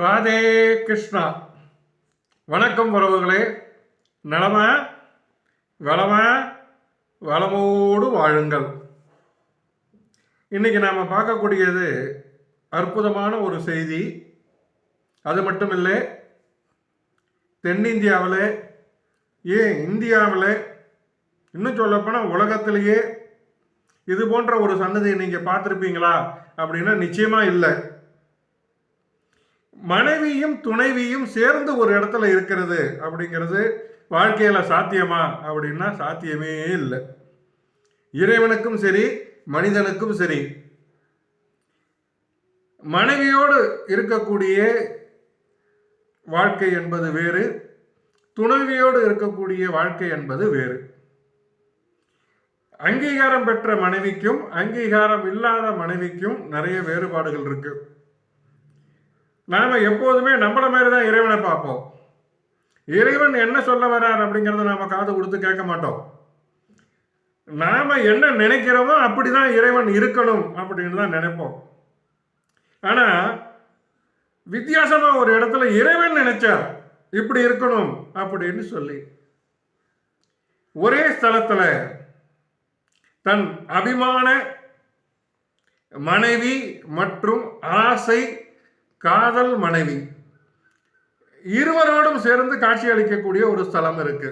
ராதே கிருஷ்ணா. வணக்கம் உறவுகளே. நலம வளம வளமோடு வாழுங்கள். இன்னைக்கு நாம் பார்க்கக்கூடியது அற்புதமான ஒரு செய்தி. அது மட்டும் இல்லை தென்னிந்தியாவில் ஏன் இந்தியாவில் இன்னும் சொல்லப்போனால் உலகத்திலேயே இது போன்ற ஒரு சன்னதியை நீங்கள் பார்த்துருப்பீங்களா? அப்படின்னா நிச்சயமாக இல்லை. மனைவியும் துணைவியும் சேர்ந்து ஒரு இடத்துல இருக்கிறது அப்படிங்கிறது வாழ்க்கையில் சாத்தியமா அப்படின்னா சாத்தியமே இல்லை. இறைவனுக்கும் சரி மனிதனுக்கும் சரி மனைவியோடு இருக்கக்கூடிய வாழ்க்கை என்பது வேறு துணைவியோடு இருக்கக்கூடிய வாழ்க்கை என்பது வேறு. அங்கீகாரம் பெற்ற மனைவிக்கும் அங்கீகாரம் இல்லாத மனைவிக்கும் நிறைய வேறுபாடுகள் இருக்குது நாம் எப்போதுமே நம்மள மாதிரி தான் இறைவனை பார்ப்போம். இறைவன் என்ன சொல்ல வர்றார் அப்படிங்கிறத நாம் காது கொடுத்து கேட்க மாட்டோம். நாம் என்ன நினைக்கிறோமோ அப்படி தான் இறைவன் இருக்கணும் அப்படின்னு தான் நினைப்போம். ஆனால் வித்தியாசமாக ஒரு இடத்துல இறைவன் நினைச்சார் இப்படி இருக்கணும் அப்படின்னு சொல்லி ஒரே ஸ்தலத்தில் தன் அபிமான மனைவி மற்றும் ஆசை காதல் மனைவி. இருவரோடும் சேர்ந்து காட்சி அளிக்கக்கூடிய ஒரு ஸ்தலம் இருக்கு.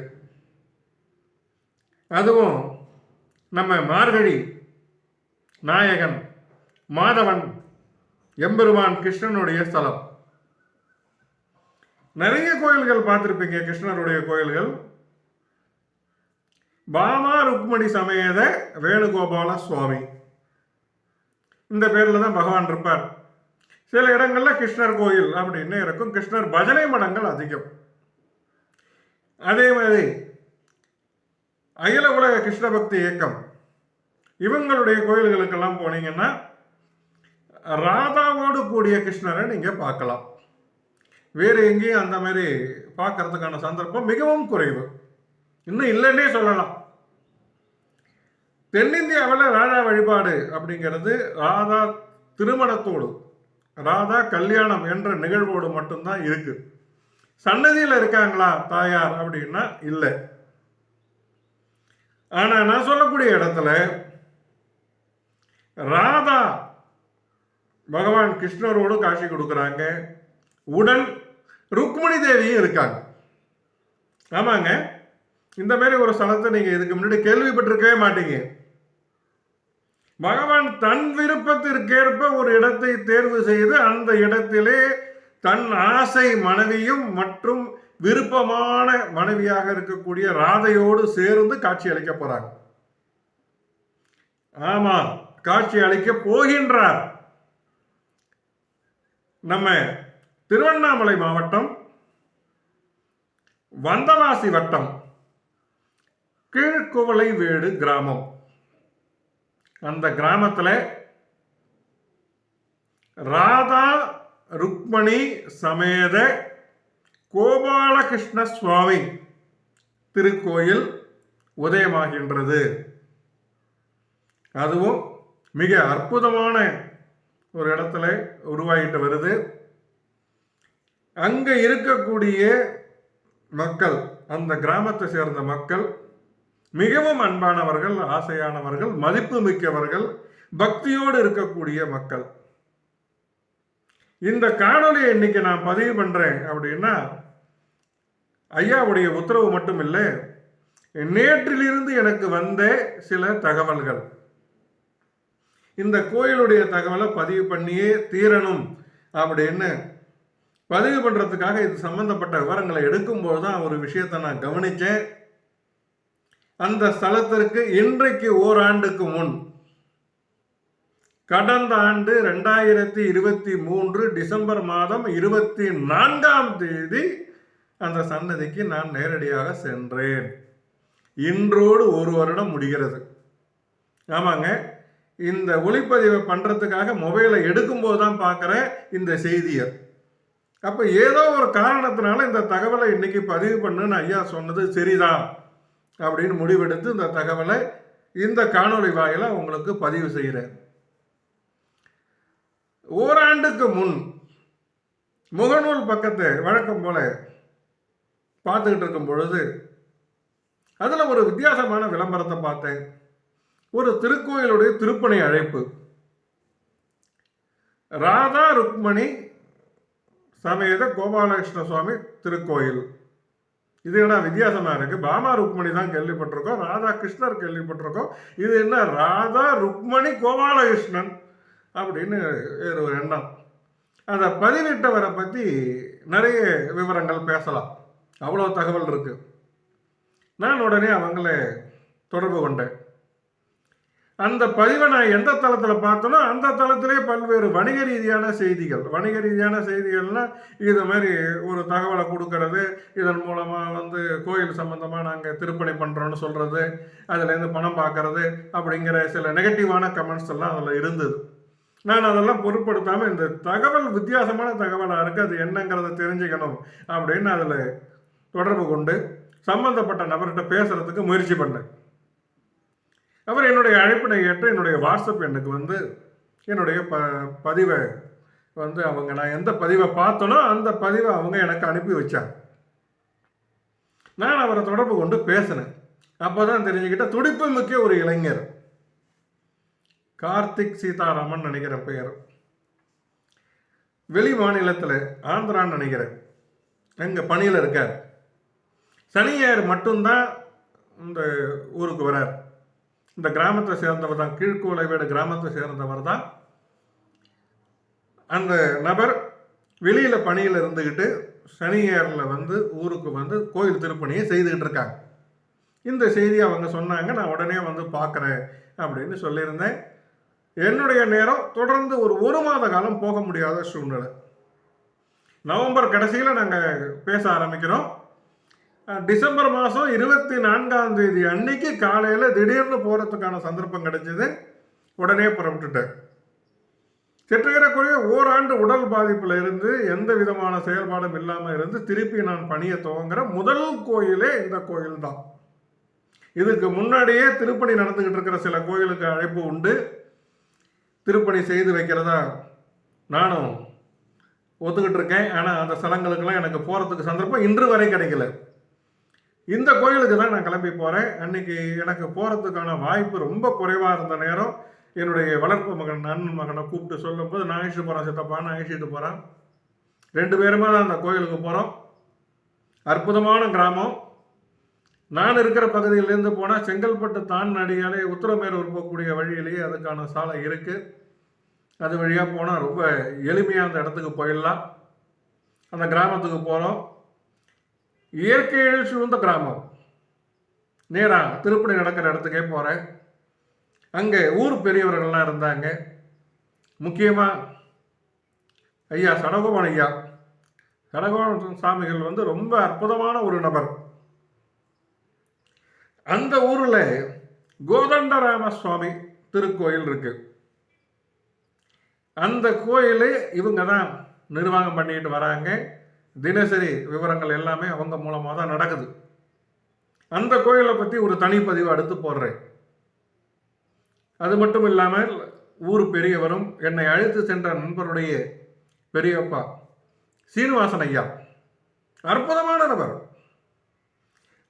அதுவும் நம்ம மார்கழி நாயகன் மாதவன் எம்பெருமான் கிருஷ்ணனுடைய ஸ்தலம். நிறைய கோயில்கள் பார்த்துருப்பீங்க கிருஷ்ணருடைய கோயில்கள். பாமா ருக்மணி சமேத வேணுகோபால சுவாமி. இந்த பேரில் தான் பகவான் இருப்பார். சில இடங்களில் கிருஷ்ணர் கோயில் அப்படின்னு இருக்கும். கிருஷ்ணர் பஜனை மடங்கள் அதிகம். அதே மாதிரி அகில உலக கிருஷ்ண பக்தி இயக்கம். இவங்களுடைய கோயில்களுக்கெல்லாம் போனீங்கன்னா ராதாவோடு கூடிய கிருஷ்ணரை நீங்கள் பார்க்கலாம். வேறு எங்கேயும் அந்த மாதிரி பார்க்கறதுக்கான சந்தர்ப்பம் மிகவும் குறைவு. இன்னும் இல்லைன்னே சொல்லலாம். தென்னிந்தியாவில் ராதா வழிபாடு அப்படிங்கிறது ராதா திருமணத்தோடு ராதா கல்யாணம் என்ற நிகழ்வோடு மட்டும்தான் இருக்கு. சன்னதியில் இருக்காங்களா தாயார் அப்படின்னா இல்லை. ஆனால் நான் சொல்லக்கூடிய இடத்துல ராதா பகவான் கிருஷ்ணரோடு காட்சி கொடுக்குறாங்க. உடன் ருக்மணி தேவியும் இருக்காங்க. ஆமாங்க. இந்த மாதிரி ஒரு ஸ்தலத்தை நீங்கள் இதுக்கு முன்னாடி கேள்விப்பட்டிருக்கவே மாட்டீங்க. பகவான் தன் விருப்பத்திற்கேற்ப ஒரு இடத்தை தேர்வு செய்து அந்த இடத்திலே தன் ஆசை மனைவியும் மற்றும் விருப்பமான மனைவியாக இருக்கக்கூடிய ராதையோடு சேர்ந்து காட்சி அளிக்க போறாங்க ஆமா காட்சி அளிக்க போகின்றார். நம்ம திருவண்ணாமலை மாவட்டம் வந்தவாசி வட்டம் கீழ்குவளை வேடு கிராமம். அந்த கிராமத்தில் ராதா ருக்மணி சமேத கோபாலகிருஷ்ண சுவாமி திருக்கோயில் உதயமாகின்றது. அதுவும் மிக அற்புதமான ஒரு இடத்துல உருவாகிட்டு வருது. அங்கே இருக்கக்கூடிய மக்கள் அந்த கிராமத்தை சேர்ந்த மக்கள் மிகவும் அன்பானவர்கள் ஆசையானவர்கள் மதிப்பு மிக்கவர்கள் பக்தியோடு இருக்கக்கூடிய மக்கள். இந்த காணொலியை இன்னைக்கு நான் பதிவு பண்றேன் அப்படின்னா ஐயாவுடைய உத்தரவு மட்டும் இல்லை நேற்றிலிருந்து எனக்கு வந்த சில தகவல்கள். இந்த கோயிலுடைய தகவலை பதிவு பண்ணியே தீரணும் அப்படின்னு. பதிவு பண்றதுக்காக இது சம்பந்தப்பட்ட விவரங்களை எடுக்கும்போது தான் ஒரு விஷயத்தை நான் கவனிச்சேன். அந்த ஸ்தலத்திற்கு இன்றைக்கு ஓராண்டுக்கு முன். கடந்த ஆண்டு ரெண்டாயிரத்தி இருபத்தி மூன்று டிசம்பர் மாதம் இருபத்தி நான்காம் தேதி அந்த சன்னதிக்கு நான் நேரடியாக சென்றேன். இன்றோடு ஒரு வருடம் முடிகிறது. ஆமாங்க இந்த ஒளிப்பதிவை பண்ணுறதுக்காக மொபைலை எடுக்கும்போது தான் பார்க்குறேன் இந்த செய்தியை. அப்போ ஏதோ ஒரு காரணத்தினால இந்த தகவலை இன்னைக்கு பதிவு பண்ணுன்னு ஐயா சொன்னது சரிதான். அப்படின்னு முடிவெடுத்து இந்த தகவலை இந்த காணொளி வாயிலாக உங்களுக்கு பதிவு செய்கிறேன் ஓராண்டுக்கு முன் முகநூல் பக்கத்தை வழக்கம் போல பார்த்துக்கிட்டு இருக்கும் பொழுது அதில் ஒரு வித்தியாசமான விளம்பரத்தை பார்த்தேன். ஒரு திருக்கோயிலுடைய திருப்பணி அழைப்பு. ராதா ருக்மணி சமேத கோபாலகிருஷ்ண சுவாமி திருக்கோயில். இது என்ன வித்தியாசமா இருக்கு? பாமா ருக்மணி தான் கேள்விப்பட்டிருக்கோம் ராதா கிருஷ்ணர் கேள்விப்பட்டிருக்கோம். இது என்ன ராதா ருக்மணி கோபாலகிருஷ்ணன்? அப்படின்னு வேறு ஒரு எண்ணம். அதை பதிவிட்டவரை பற்றி நிறைய விவரங்கள் பேசலாம். அவ்வளோ தகவல் இருக்கு. நான் உடனே அவங்கள தொடர்பு கொண்டேன். அந்த பதிவை நான் எந்த தளத்தில் பார்த்தனோ அந்த தளத்திலே பல்வேறு வணிக ரீதியான செய்திகள். வணிக ரீதியான செய்திகள்னா இது மாதிரி ஒரு தகவலை கொடுக்கறது இதன் மூலமாக வந்து கோயில் சம்மந்தமாக நாங்கள் திருப்பணி பண்ணுறோன்னு சொல்கிறது அதுலேருந்து பணம் பார்க்கறது அப்படிங்கிற சில நெகட்டிவான கமெண்ட்ஸ் எல்லாம் அதில் இருந்தது. நான் அதெல்லாம் பொருட்படுத்தாமல் இந்த தகவல் வித்தியாசமான தகவலாக இருக்குது அது என்னங்கிறத தெரிஞ்சுக்கணும் அப்படின்னு அதில் தொடர்பு கொண்டு சம்மந்தப்பட்ட நபர்கிட்ட பேசுகிறதுக்கு முயற்சி பண்ணேன். அவர் என்னுடைய அழைப்பினை ஏற்று என்னுடைய வாட்ஸ்அப் எனக்கு வந்து என்னுடைய ப பதிவை வந்து அவங்க நான் எந்த பதிவை பார்த்தனோ அந்த பதிவை அவங்க எனக்கு அனுப்பி வச்சாங்க. நான் அவரை தொடர்பு கொண்டு பேசினேன். அப்போ தான் தெரிஞ்சுக்கிட்ட துடிப்பு மிக்க ஒரு இளைஞர். கார்த்திக் சீதாராமன் நினைக்கிற பெயர். வெளி மாநிலத்தில் ஆந்திரான்னு நினைக்கிறேன். எங்கள் பணியில் இருக்கார். சனியார் மட்டும்தான் இந்த ஊருக்கு வரார். இந்த கிராமத்தை சேர்ந்தவர் தான் கீழ்கூலை வீடு கிராமத்தை சேர்ந்தவர் தான். அந்த நபர் வெளியில் பணியில் இருந்துக்கிட்டு சனியரில் வந்து ஊருக்கு வந்து கோயில் திருப்பணியை செய்துக்கிட்டு இருக்காங்க. இந்த செய்தி அவங்க சொன்னாங்க நான் உடனே வந்து பார்க்குறேன் அப்படின்னு சொல்லியிருந்தேன். என்னுடைய நேரம் தொடர்ந்து ஒரு ஒரு மாத காலம் போக முடியாத சூழ்நிலை. நவம்பர் கடைசியில் நாங்கள் பேச ஆரம்பிக்கிறோம். டிசம்பர் மாதம் இருபத்தி நான்காம் தேதி அன்னைக்கு காலையில் திடீர்னு போகிறதுக்கான சந்தர்ப்பம் கிடைச்சது உடனே புறப்பட்டுட்டேன். சிற்றேறக்குறைய ஓராண்டு உடல் பாதிப்பில் இருந்து எந்த விதமான செயல்பாடும் இல்லாமல் இருந்து திருப்பி நான் பணியை துவங்குற முதல் கோயிலே இந்த கோயில் தான். இதுக்கு முன்னாடியே திருப்பணி நடந்துக்கிட்டு இருக்கிற சில கோயிலுக்கு அழைப்பு உண்டு. திருப்பணி செய்து வைக்கிறதா நானும் ஒத்துக்கிட்டு இருக்கேன். ஆனால் அந்த ஸ்தலங்களுக்கெல்லாம் எனக்கு போகிறதுக்கு சந்தர்ப்பம் இன்று வரை கிடைக்கல. இந்த கோயிலுக்கு தான் நான் கிளம்பி போகிறேன் அன்னைக்கு எனக்கு போகிறதுக்கான வாய்ப்பு ரொம்ப குறைவாக இருந்த நேரம் என்னுடைய வளர்ப்பு மகன் அண்ணன் மகனை கூப்பிட்டு சொல்லும்போது நான் அழைச்சிட்டு போகிறேன் சித்தப்பா நான் அழைச்சிட்டு போகிறேன் ரெண்டு பேருமே தான் அந்த கோயிலுக்கு போகிறோம் அற்புதமான கிராமம். நான் இருக்கிற பகுதியிலேருந்து போனால் செங்கல்பட்டு தான் நடிகாலே உத்தரமேரூர் போகக்கூடிய வழியிலேயே அதுக்கான சாலை இருக்குது அது வழியாக போனால் ரொம்ப எளிமையாக அந்த இடத்துக்கு போயிடலாம். அந்த கிராமத்துக்கு போகிறோம் இயற்கையில் சூழ்ந்த கிராமம். நேராக திருப்பணி நடக்கிற இடத்துக்கே போகிறேன் அங்கே ஊர் பெரியவர்கள்லாம் இருந்தாங்க. முக்கியமாக ஐயா சடகோபன் ஐயா. சடகோபன் சாமிகள் வந்து ரொம்ப அற்புதமான ஒரு நபர். அந்த ஊரில் கோதண்டராம சுவாமி திருக்கோயில் இருக்கு. அந்த கோயில் இவங்க தான் நிர்வாகம் பண்ணிட்டு வராங்க. தினசரி விவரங்கள் எல்லாமே அவங்க மூலமாக தான் நடக்குது. அந்த கோயிலை பற்றி ஒரு தனிப்பதிவு அடுத்து போடுறேன். அது மட்டும் இல்லாமல் ஊர் பெரியவரும் என்னை அழைத்து சென்ற நண்பருடைய பெரியப்பா சீனிவாசன் ஐயா அற்புதமான நபர்.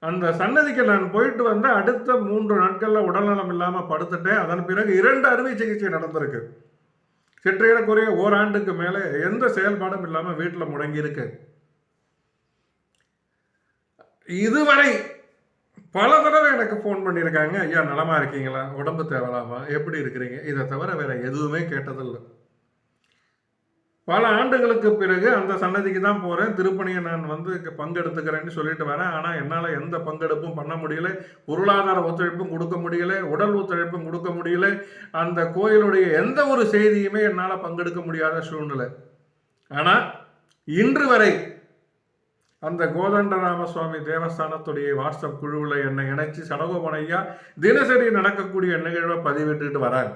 அந்த சன்னதிக்கு நான் போயிட்டு வந்த அடுத்த மூன்று நாட்களில் உடல்நலம் இல்லாமல் படுத்துட்டேன். அதன் பிறகு இரண்டு அறுவை சிகிச்சை நடந்திருக்கு. சிற்றையிடக்குறைய ஓராண்டுக்கு மேலே எந்த செயல்பாடும் இல்லாமல் வீட்டில் முடங்கியிருக்கு. இதுவரை பல தடவை எனக்கு ஃபோன் பண்ணியிருக்காங்க. ஐயா நலமா இருக்கீங்களா? உடம்பு தேவலாமா? எப்படி இருக்கிறீங்க? இதை தவிர வேற எதுவுமே கேட்டதில்லை. பல ஆண்டுகளுக்கு பிறகு அந்த சன்னதிக்கு தான் போகிறேன் திருப்பணியை நான் வந்து பங்கெடுத்துக்கிறேன்னு சொல்லிட்டு வரேன். ஆனால் என்னால் எந்த பங்கெடுப்பும் பண்ண முடியல. பொருளாதார ஒத்துழைப்பும் கொடுக்க முடியல. உடல் ஒத்துழைப்பும் கொடுக்க முடியல. அந்த கோயிலுடைய எந்த ஒரு செய்தியுமே என்னால் பங்கெடுக்க முடியாத சூழ்நிலை. ஆனால் இன்று வரை அந்த கோதண்டராம சுவாமி தேவஸ்தானத்துடைய வாட்ஸ்அப் குழுவில் என்னை இணைச்சி சடகோபன் ஐயா தினசரி நடக்கக்கூடிய நிகழ்வை பதிவிட்டுட்டு வராங்க.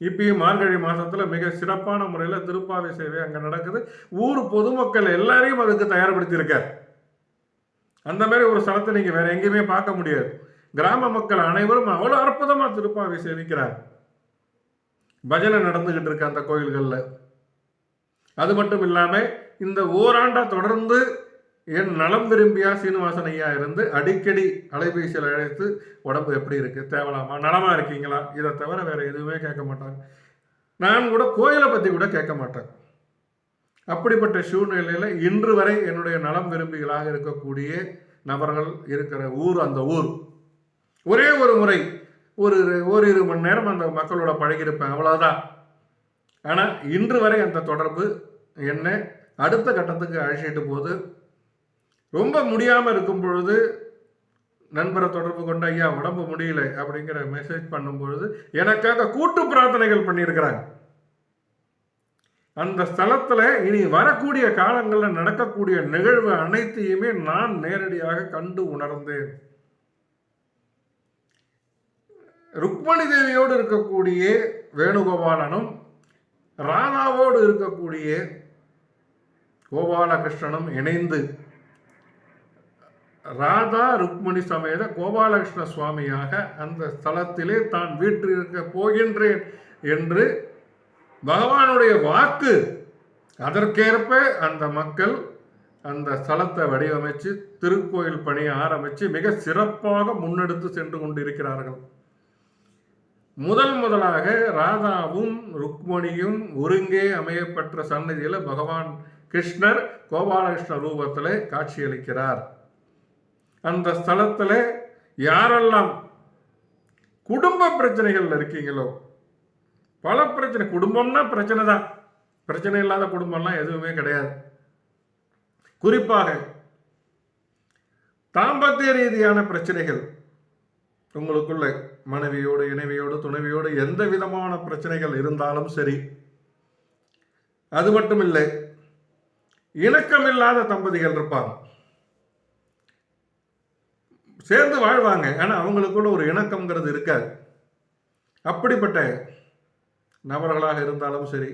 இப்பயும் மார்கழி மாதத்தில் மிக சிறப்பான முறையில் திருப்பாவை சேவை அங்கே நடக்குது. ஊர் பொதுமக்கள் எல்லாரையும் அதுக்கு தயார்படுத்தியிருக்கார். அந்த மாதிரி ஒரு ஸ்தலத்தை நீங்கள் வேற எங்கேயுமே பார்க்க முடியாது. கிராம மக்கள் அனைவரும் அவ்வளோ அற்புதமாக திருப்பாவை சேவிக்கிறார் பஜனை நடந்துக்கிட்டு இருக்கு அந்த கோயில்களில். அது மட்டும் இல்லாமல் இந்த ஓராண்டா தொடர்ந்து என் நலம் விரும்பியா சீனிவாசன் ஐயா இருந்து அடிக்கடி அலைபேசியில் அழைத்து உடம்பு எப்படி இருக்கு? தேவலாமா? நலமா இருக்கீங்களா? இதை தவிர வேற எதுவுமே கேட்க மாட்டாங்க நான் கூட கோயிலை பற்றி கூட கேட்க மாட்டேன். அப்படிப்பட்ட சூழ்நிலையில் இன்று வரை என்னுடைய நலம் விரும்பிகளாக இருக்கக்கூடிய நபர்கள் இருக்கிற ஊர் அந்த ஊர். ஒரே ஒரு முறை ஒரு ஓரிரு மணி நேரம் அந்த மக்களோட பழகியிருப்பேன் அவ்வளோதான் ஆனால் இன்று வரை அந்த தொடர்பு என்னை அடுத்த கட்டத்துக்கு அழைச்சிட்டு போது ரொம்ப முடியாமல் இருக்கும் பொழுது நண்பரை தொடர்பு கொண்டு ஐயா உடம்பு முடியல அப்படிங்கிற மெசேஜ் பண்ணும்பொழுது எனக்காக கூட்டு பிரார்த்தனைகள் பண்ணியிருக்கிறாங்க. அந்த ஸ்தலத்தில் இனி வரக்கூடிய காலங்களில் நடக்கக்கூடிய நிகழ்வு அனைத்தையுமே நான் நேரடியாக கண்டு உணர்ந்தேன். ருக்மணி தேவியோடு இருக்கக்கூடிய வேணுகோபாலனும் ராதாவோடு இருக்கக்கூடிய கோபாலகிருஷ்ணனும் இணைந்து ராதா ருக்மணி சமேத கோபாலகிருஷ்ண சுவாமியாக அந்த ஸ்தலத்திலே தான் வீற்றிருக்க போகின்றேன் என்று பகவானுடைய வாக்கு. அதற்கேற்ப அந்த மக்கள் அந்த ஸ்தலத்தை வடிவமைச்சு திருக்கோயில் பணியை ஆரம்பித்து மிக சிறப்பாக முன்னெடுத்து சென்று கொண்டிருக்கிறார்கள். முதல் முதலாக ராதாவும் ருக்மணியும் ஒருங்கே அமையப்பெற்ற சன்னதியில் பகவான் கிருஷ்ணர் கோபாலகிருஷ்ண ரூபத்தில் காட்சியளிக்கிறார். அந்த ஸ்தலத்தில் யாரெல்லாம் குடும்ப பிரச்சனைகள் இருக்கீங்களோ பல பிரச்சனை குடும்பம்னா பிரச்சனை தான். பிரச்சனை இல்லாத குடும்பம்லாம் எதுவுமே கிடையாது. குறிப்பாக தாம்பத்திய ரீதியான பிரச்சனைகள் உங்களுக்குள்ள மனைவியோடு இணைவியோடு துணைவியோடு எந்த விதமான பிரச்சனைகள் இருந்தாலும் சரி அது மட்டும் இல்லை இணக்கமில்லாத தம்பதிகள் இருப்பாங்க. சேர்ந்து வாழ்வாங்க. ஆனால் அவங்களுக்குள்ள ஒரு இணக்கம்ங்கிறது இருக்காது. அப்படிப்பட்ட நபர்களாக இருந்தாலும் சரி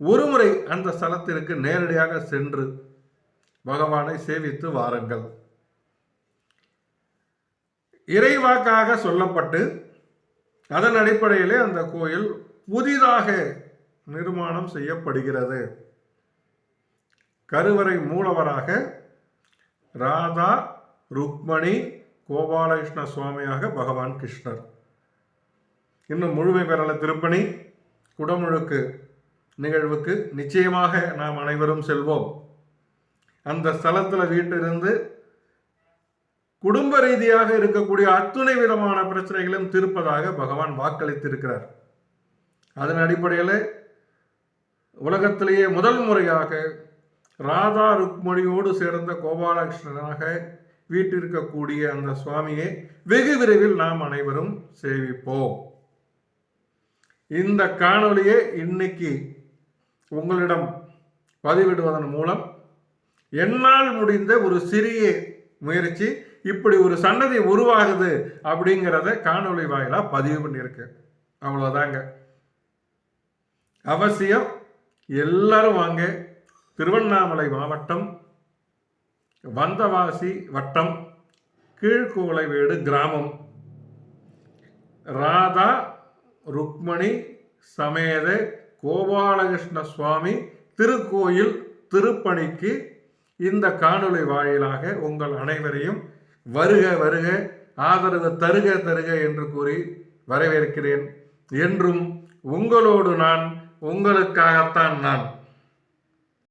ஒருமுறை அந்த ஸ்தலத்திற்கு நேரடியாக சென்று பகவானை சேவித்து வாருங்கள். இறைவாக்காக சொல்லப்பட்டு அதன் அடிப்படையிலே அந்த கோயில் புதிதாக நிர்மாணம் செய்யப்படுகிறது. கருவறை மூலவராக ராதா ருக்மணி கோபாலகிருஷ்ண சுவாமியாக பகவான் கிருஷ்ணர். இன்னும் முழுமை பெறல திருப்பணி குடமுழுக்கு நிகழ்வுக்கு நிச்சயமாக நாம் அனைவரும் செல்வோம். அந்த ஸ்தலத்தில் வீட்டிலிருந்து குடும்ப ரீதியாக இருக்கக்கூடிய அத்துணை விதமான பிரச்சனைகளும் தீர்ப்பதாக பகவான் வாக்களித்திருக்கிறார். அதன் அடிப்படையில் உலகத்திலேயே முதல் முறையாக ராதா ருக்மணியோடு சேர்ந்த கோபாலகிருஷ்ணனாக வீட்டிருக்கக்கூடிய அந்த சுவாமியை வெகு விரைவில் நாம் அனைவரும் சேவிப்போம். இந்த காணொளியை இன்னைக்கு உங்களிடம் பதிவிடுவதன் மூலம் என்னால் முடிந்த ஒரு சிறிய முயற்சி இப்படி ஒரு சன்னதி உருவாகுது அப்படிங்கிறத காணொளி வாயிலாக பதிவு பண்ணியிருக்கேன் அவ்வளோதாங்க அவசியம் எல்லாரும் வாங்க. திருவண்ணாமலை மாவட்டம் வந்தவாசி வட்டம் கீழ்கோலைவேடு கிராமம். ராதா ருக்மணி சமேத கோபாலகிருஷ்ண சுவாமி திருக்கோயில் திருப்பணிக்கு இந்த காணொளி வாயிலாக உங்கள் அனைவரையும் வருக வருக ஆதரவு தருக தருக என்று கூறி வரவேற்கிறேன். என்றும் உங்களோடு நான் உங்களுக்காகத்தான் நான்.